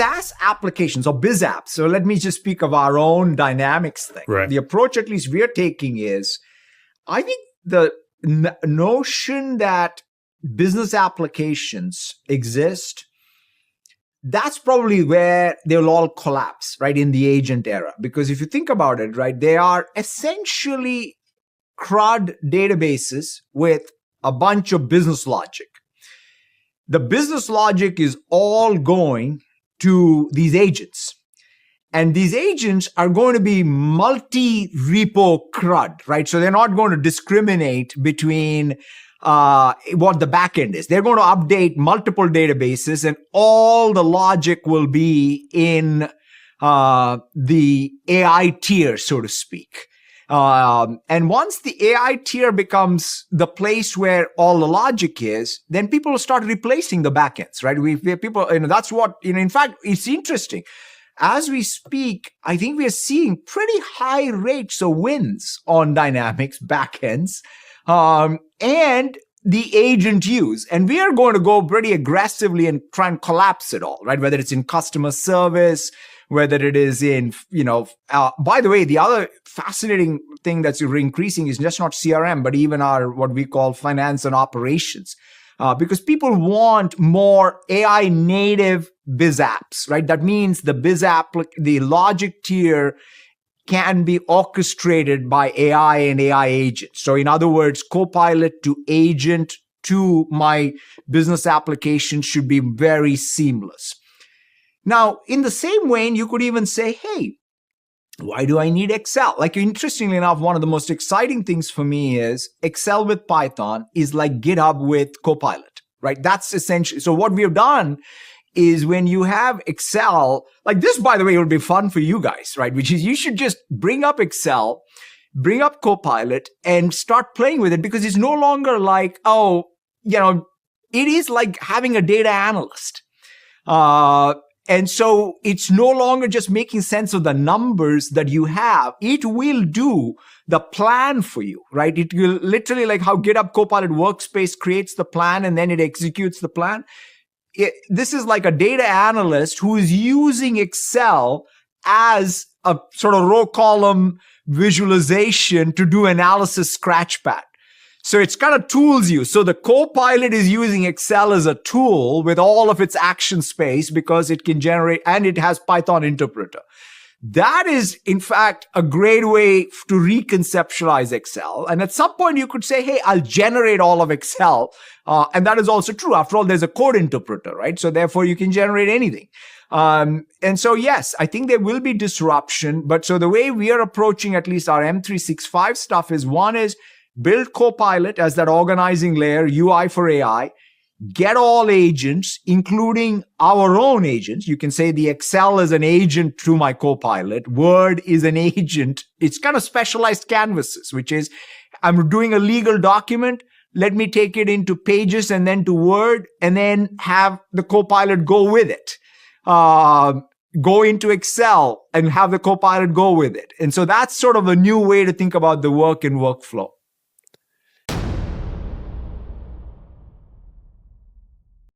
SaaS applications or biz apps, so let me just speak of our own dynamics thing. Right. The approach, at least we're taking, is I think the n- notion that business applications exist that's probably where they'll all collapse, right, in the agent era. Because if you think about it, right, they are essentially CRUD databases with a bunch of business logic. The business logic is all going to these agents. And these agents are going to be multi repo CRUD, right? So they're not going to discriminate between uh, what the backend is. They're going to update multiple databases and all the logic will be in uh, the AI tier, so to speak. Um, and once the AI tier becomes the place where all the logic is, then people start replacing the backends, right? We, we people, you know, that's what, you know, in fact, it's interesting. As we speak, I think we are seeing pretty high rates of wins on Dynamics backends um, and the agent use. And we are going to go pretty aggressively and try and collapse it all, right? Whether it's in customer service, whether it is in, you know, uh, by the way, the other fascinating thing that's increasing is just not CRM, but even our what we call finance and operations. Uh, because people want more AI native biz apps, right? That means the biz app, the logic tier can be orchestrated by AI and AI agents. So, in other words, Copilot to agent to my business application should be very seamless. Now, in the same vein, you could even say, hey, why do I need Excel? Like, interestingly enough, one of the most exciting things for me is Excel with Python is like GitHub with Copilot, right? That's essentially so what we have done is when you have Excel, like this, by the way, it would be fun for you guys, right? Which is you should just bring up Excel, bring up Copilot and start playing with it because it's no longer like, oh, you know, it is like having a data analyst. Uh, and so it's no longer just making sense of the numbers that you have. It will do the plan for you, right? It will literally like how GitHub Copilot Workspace creates the plan and then it executes the plan it, this is like a data analyst who is using Excel as a sort of row column visualization to do analysis scratchpad. So it's kind of tools you. So the co-pilot is using Excel as a tool with all of its action space because it can generate and it has Python interpreter. That is, in fact, a great way to reconceptualize Excel. And at some point, you could say, hey, I'll generate all of Excel. Uh, and that is also true. After all, there's a code interpreter, right? So therefore, you can generate anything. Um, and so, yes, I think there will be disruption. But so the way we are approaching at least our M365 stuff is one is build Copilot as that organizing layer, UI for AI get all agents, including our own agents. You can say the Excel is an agent to my Copilot. Word is an agent. It's kind of specialized canvases, which is I'm doing a legal document. Let me take it into pages and then to Word and then have the Copilot go with it. Uh, go into Excel and have the Copilot go with it. And so that's sort of a new way to think about the work and workflow.